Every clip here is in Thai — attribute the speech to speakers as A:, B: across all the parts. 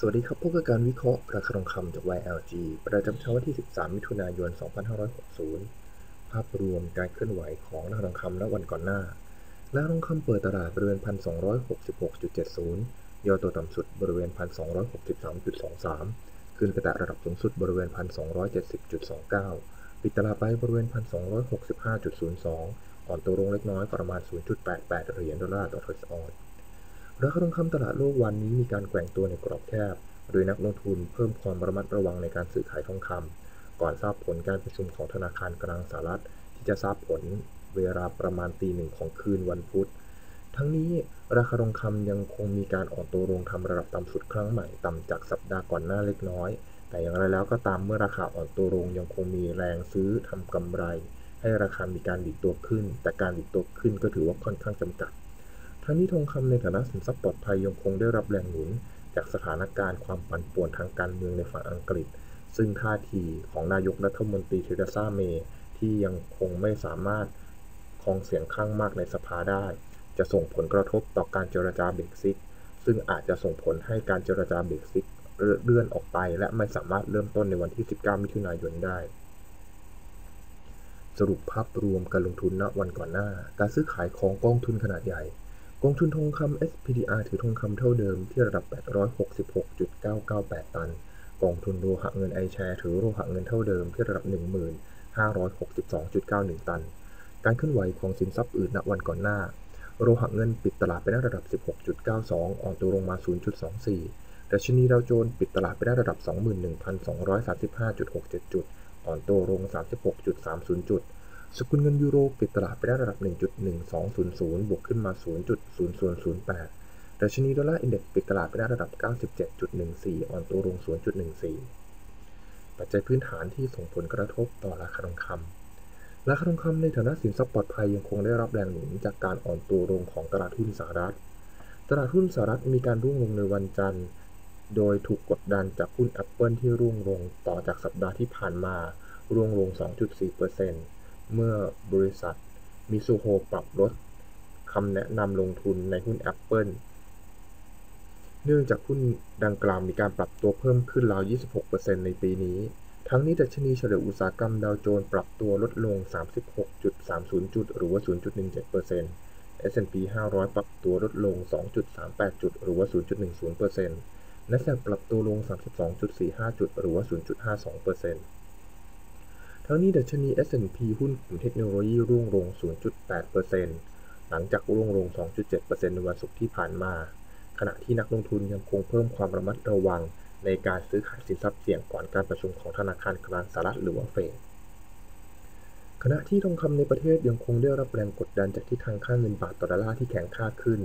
A: สวัสดีครับพบกับการวิเคราะห์ราคาทองคำจาก YLG ประจำเช้าวันที่ 13 มิถุนายน 2560 ภาพรวมการเคลื่อนไหวของราคาทองคำณวันก่อนหน้า ราคาทองคำเปิดตลาดบริเวณ 1,266.70 ย่อตัวต่ำสุดบริเวณ 1,263.23 ขึ้นกระแตะระดับสูงสุดบริเวณ 1,270.29 ปิดตลาดไปบริเวณ 1,265.02 อ่อนตัวลงเล็กน้อยประมาณ 0.88 เหรียญดอลลาร์ต่อทรัสออน ราคาทองคำตลาดโลกวันนี้มีการแกว่งตัวในกรอบแคบ โดยนักลงทุนเพิ่มความระมัดระวังในการซื้อขายทองคำก่อนทราบผลการประชุมของธนาคารกลางสหรัฐ ที่จะทราบผลเวลาประมาณตีหนึ่งของคืนวันพุธ ทั้งนี้ราคาทองคำยังคงมีการอ่อนตัวลงทำระดับต่ำสุดครั้งใหม่ต่ำจากสัปดาห์ก่อนหน้าเล็กน้อย แต่อย่างไรแล้วก็ตามเมื่อราคาอ่อนตัวลงยังคงมีแรงซื้อทำกำไร ให้ราคามีการดิดตัวขึ้น แต่การดิดตัวขึ้นก็ถือว่าค่อนข้างจำกัด ทั้งนี้ทองคำในฐานะสินทรัพย์ปลอดภัยยังคงได้รับแรงหนุน จากสถานการณ์ความปั่นป่วนทางการเมืองในฝั่งอังกฤษ ซึ่งท่าทีของนายกรัฐมนตรีเทเรซาเมย์ที่ยังคงไม่สามารถครองเสียงข้างมากในสภาได้ จะส่งผลกระทบต่อการเจรจาเบรกซิตซึ่งอาจจะส่งผลให้การเจรจาเบรกซิตเลื่อนออกไป และไม่สามารถเริ่มต้นในวันที่ 19 มิถุนายนได้ สรุปภาพรวมการลงทุนณวันก่อนหน้า การซื้อขายของกองทุนขนาดใหญ่ กองทุนทองคำ SPDR ถือทองคำเท่าเดิมที่ระดับ 866.998 ตัน กองทุนโลหะเงินไอแชร์ถือโลหะเงินเท่าเดิมที่ระดับ 1562.91 ตัน การเคลื่อนไหวของสินทรัพย์อื่นณวันก่อนหน้า โลหะเงินปิดตลาดไปได้ระดับ 16.92 อ่อนตัวลงมา 0.24ดัชนีดาวโจนส์ปิดตลาดไปได้ระดับ 21,235.67 จุด อ่อนตัวลง 36.30 จุด สกุลเงินยูโรปิดตลาดไปได้ระดับ 1.1200 บวกขึ้นมา 0.0008ดัชนีดอลลาร์อินเด็กซ์ปิดตลาดไปได้ระดับ 97.14 อ่อนตัวลง 0.14 ปัจจัยพื้นฐานที่ส่งผลกระทบต่อราคาทองคำราคาทองคำในฐานะสินทรัพย์ปลอดภัยยังคงได้รับแรงหนุนจากการอ่อนตัวลงของตลาดหุ้นสหรัฐ ตลาดหุ้นสหรัฐมีการร่วงลงในวันจันทร์ โดยถูกกดดันจากหุ้น Apple ที่ร่วงลงต่อจากสัปดาห์ที่ผ่านมา ร่วงลง 2.4% เมื่อบริษัทมิซูโฮปรับลดคำแนะนำลงทุนในหุ้น Apple เนื่องจากหุ้นดังกล่าวมีการปรับตัวเพิ่มขึ้นราว 26%ในปีนี้ ทั้งนี้ดัชนีเฉลี่ยอุตสาหกรรมดาวโจนส์ปรับตัวลดลง 36.30 จุด หรือว่า 0.17% S&P 500 ปรับตัวลดลง 2.38 จุด หรือว่า 0.10% NASDAQ ปรับตัวลง 32.45 จุด หรือว่า 0.52% ทั้งนี้ดัชนี S&P หุ้นกลุ่มเทคโนโลยีร่วงลง 0.8%หลังจากร่วงลง 2.7%ในวันศุกร์ที่ผ่านมา ขณะที่นักลงทุนยังคงเพิ่มความระมัดระวัง ในการซื้อขายสินทรัพย์เสี่ยงก่อนการประชุมของธนาคารกลางสหรัฐหรือว่าเฟดขณะที่ทองคำในประเทศยังคงได้รับแรงกดดันจากที่ทางค่าเงินบาทต่อดอลลาร์ที่แข็งค่าขึ้น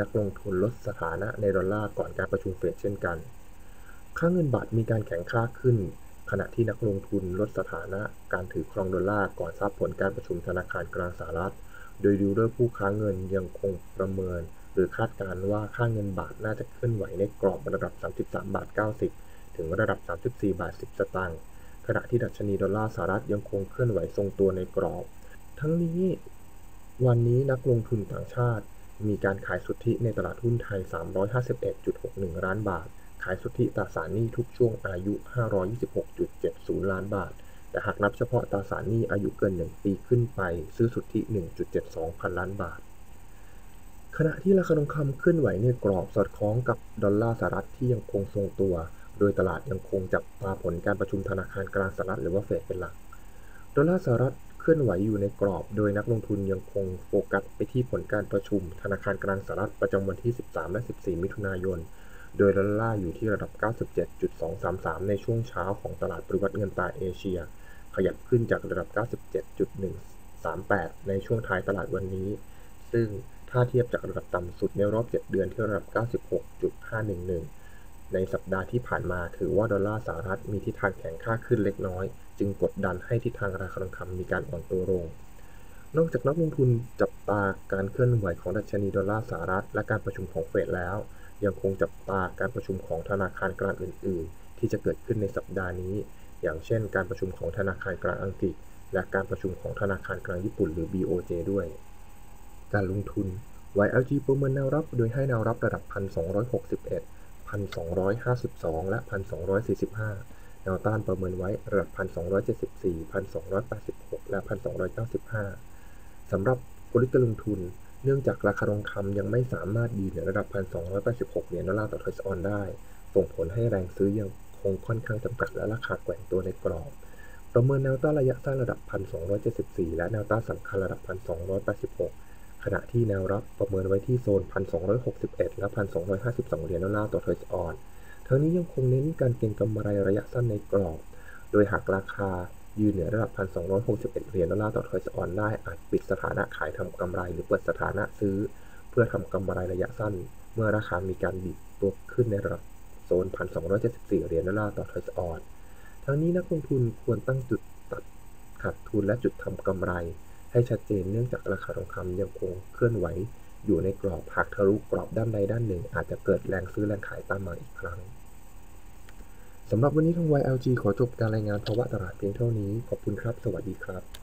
A: นักลงทุนลดสถานะในดอลลาร์ก่อนการประชุมเฟดเช่นกัน ค่าเงินบาทมีการแข็งค่าขึ้น ขณะที่นักลงทุนลดสถานะการถือครองดอลลาร์ก่อนทราบผลการประชุมธนาคารกลางสหรัฐ โดยดูด้วยผู้ค้าเงินยังคงประเมิน หรือคาดการณ์ว่าค่าเงินบาทน่าจะเคลื่อนไหวในกรอบระดับ 33 บาท 90 ถึงระดับ 34 บาท 10 สตางค์ ขณะที่ดัชนีดอลลาร์สหรัฐยังคงเคลื่อนไหวทรงตัวในกรอบ ทั้งนี้วันนี้นักลงทุนต่างชาติ มีการขายสุทธิในตลาดหุ้นไทย 351.61 ล้านบาท ขายสุทธิตราสารหนี้ทุกช่วงอายุ 526.70 ล้านบาท แต่หากนับเฉพาะตราสารหนี้อายุเกิน 1 ปีขึ้นไป ซื้อสุทธิ 1.72 พันล้านบาท ขณะที่ราคาทองคำเคลื่อนไหวในกรอบสอดคล้องกับดอลลาร์สหรัฐที่ยังคงทรงตัว โดยตลาดยังคงจับตาผลการประชุมธนาคารกลางสหรัฐหรือว่าเฟดเป็นหลัก ดอลลาร์สหรัฐเคลื่อนไหวอยู่ในกรอบ โดยนักลงทุนยังคงโฟกัสไปที่ผลการประชุมธนาคารกลางสหรัฐประจำวันที่ 13 และ 14 มิถุนายน โดยดอลลาร์อยู่ที่ระดับ 97.233 ในช่วงเช้าของตลาดปริวัติเงินตราเอเชีย ขยับขึ้นจากระดับ 97.138 ในช่วงท้ายตลาดวันนี้ ซึ่งถ้าเทียบจากระดับต่ำสุดในรอบ 7 เดือนที่ระดับ 96.511 ในสัปดาห์ที่ผ่านมาถือว่าดอลลาร์สหรัฐมีทิศทางแข็งค่าขึ้นเล็กน้อย จึงกดดันให้ทิศทางราคาทองคำมีการอ่อนตัวลงนอกจากนักลงทุนจับตาการเคลื่อนไหวของดัชนีดอลลาร์สหรัฐและการประชุมของเฟดแล้ว ยังคงจับตาการประชุมของธนาคารกลางอื่น ๆ ที่จะเกิดขึ้นในสัปดาห์นี้ อย่างเช่น การประชุมของธนาคารกลางอังกฤษ และการประชุมของธนาคารกลางญี่ปุ่นหรือ BOJ ด้วย การลงทุน YLG ประเมินแนวรับ โดยให้แนวรับระดับ 1,261 1,252 และ 1,245 แนวต้านประเมินไว้ระดับ 1,274 1,286 และ 1,295 สำหรับกลยุทธ์การลงทุน เนื่องจากราคาทองคำยังไม่สามารถยืนเหนือระดับ 1,286 เหรียญดอลลาร์ต่อทอยส์ออนได้ ส่งผลให้แรงซื้อยังคงค่อนข้างจำกัดและราคาแกว่งตัวในกรอบ ประเมินแนวต้านระยะสั้นระดับ 1,274 และแนวต้านสำคัญระดับ 1,286 ขณะที่แนวรับประเมินไว้ที่โซน 1,261 และ 1,252 เหรียญดอลลาร์ต่อทอยส์ออนทั้งนี้ยังคงเน้นการเก็งกำไรระยะสั้นในกรอบ โดยหากราคา ยืนเหนือระดับ 1,261 เหรียญดอลลาร์ต่อทอยส์ออนได้ อาจปิดสถานะขายทำกำไรหรือเปิดสถานะซื้อ เพื่อทำกำไรระยะสั้น เมื่อราคามีการดิดตัวขึ้นในระดับโซน 1,274 เหรียญดอลลาร์ต่อทอยส์ออน ทั้งนี้นักลงทุนควรตั้งจุดตัดขาดทุนและจุดทำกำไร ให้ชัดเจนเนื่องจากราคาทองคำยังคงเคลื่อนไหว อยู่ในกรอบหากทะลุกรอบด้านใดด้านหนึ่ง อาจจะเกิดแรงซื้อแรงขายตามมาอีกครั้ง สำหรับวันนี้ทาง YLG ขอจบการรายงานภาวะตลาดเพียงเท่านี้ ขอบคุณครับ สวัสดีครับ